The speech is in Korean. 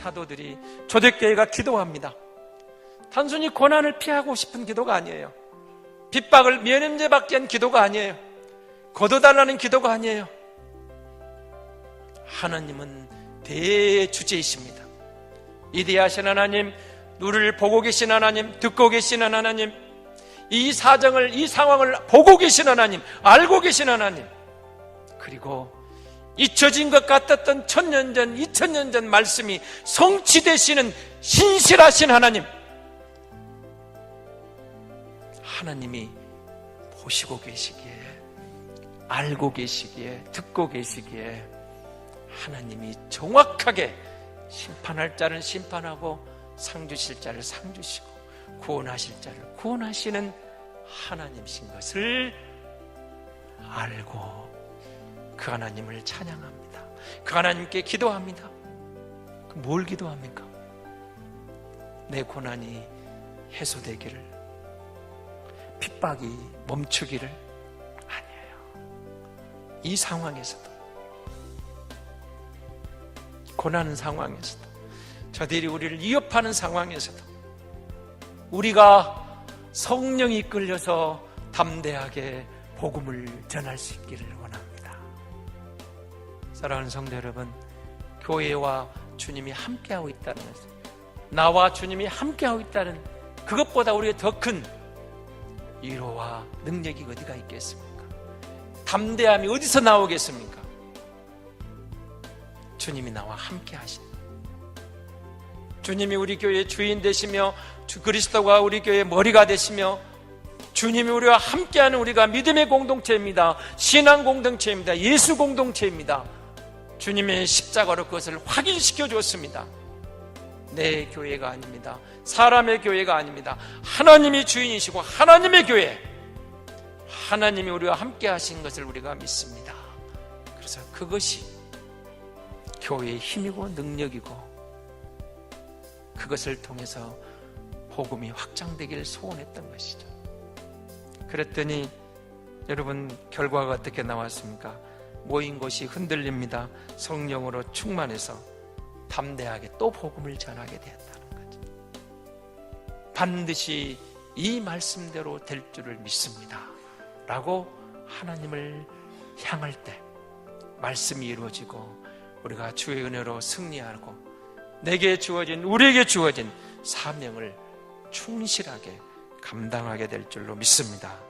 사도들이 초대교회가 기도합니다. 단순히 고난을 피하고 싶은 기도가 아니에요. 핍박을 면임제 받기 위한 기도가 아니에요. 거둬달라는 기도가 아니에요. 하나님은 대주제이십니다. 이대하신 하나님, 누를 보고 계신 하나님, 듣고 계신 하나님, 이 사정을, 이 상황을 보고 계신 하나님, 알고 계신 하나님, 그리고 잊혀진 것 같았던 천년 전, 이천 년 전 말씀이 성취되시는 신실하신 하나님, 하나님이 보시고 계시기에, 알고 계시기에, 듣고 계시기에, 하나님이 정확하게 심판할 자는 심판하고 상주실 자를 상주시고 구원하실 자를 구원하시는 하나님이신 것을 알고 그 하나님을 찬양합니다. 그 하나님께 기도합니다. 그뭘 기도합니까? 내 고난이 해소되기를 핍박이 멈추기를 아니에요. 이 상황에서도 고난 상황에서도 저들이 우리를 위협하는 상황에서도 우리가 성령이 끌려서 담대하게 복음을 전할 수 있기를 원합니다. 사랑하는 성도 여러분, 교회와 주님이 함께하고 있다는 것을 나와 주님이 함께하고 있다는 그것보다 우리가 더큰 위로와 능력이 어디가 있겠습니까? 담대함이 어디서 나오겠습니까? 주님이 나와 함께 하신 주님이 우리 교회의 주인 되시며 주 그리스도가 우리 교회의 머리가 되시며 주님이 우리와 함께하는 우리가 믿음의 공동체입니다. 신앙 공동체입니다. 예수 공동체입니다. 주님의 십자가로 그것을 확인시켜 주었습니다. 내 교회가 아닙니다. 사람의 교회가 아닙니다. 하나님이 주인이시고 하나님의 교회. 하나님이 우리와 함께 하신 것을 우리가 믿습니다. 그래서 그것이 교회의 힘이고 능력이고 그것을 통해서 복음이 확장되기를 소원했던 것이죠. 그랬더니 여러분 결과가 어떻게 나왔습니까? 모인 곳이 흔들립니다. 성령으로 충만해서 담대하게 또 복음을 전하게 되었다는 거죠. 반드시 이 말씀대로 될 줄을 믿습니다. 라고 하나님을 향할 때 말씀이 이루어지고 우리가 주의 은혜로 승리하고 내게 주어진 우리에게 주어진 사명을 충실하게 감당하게 될 줄로 믿습니다.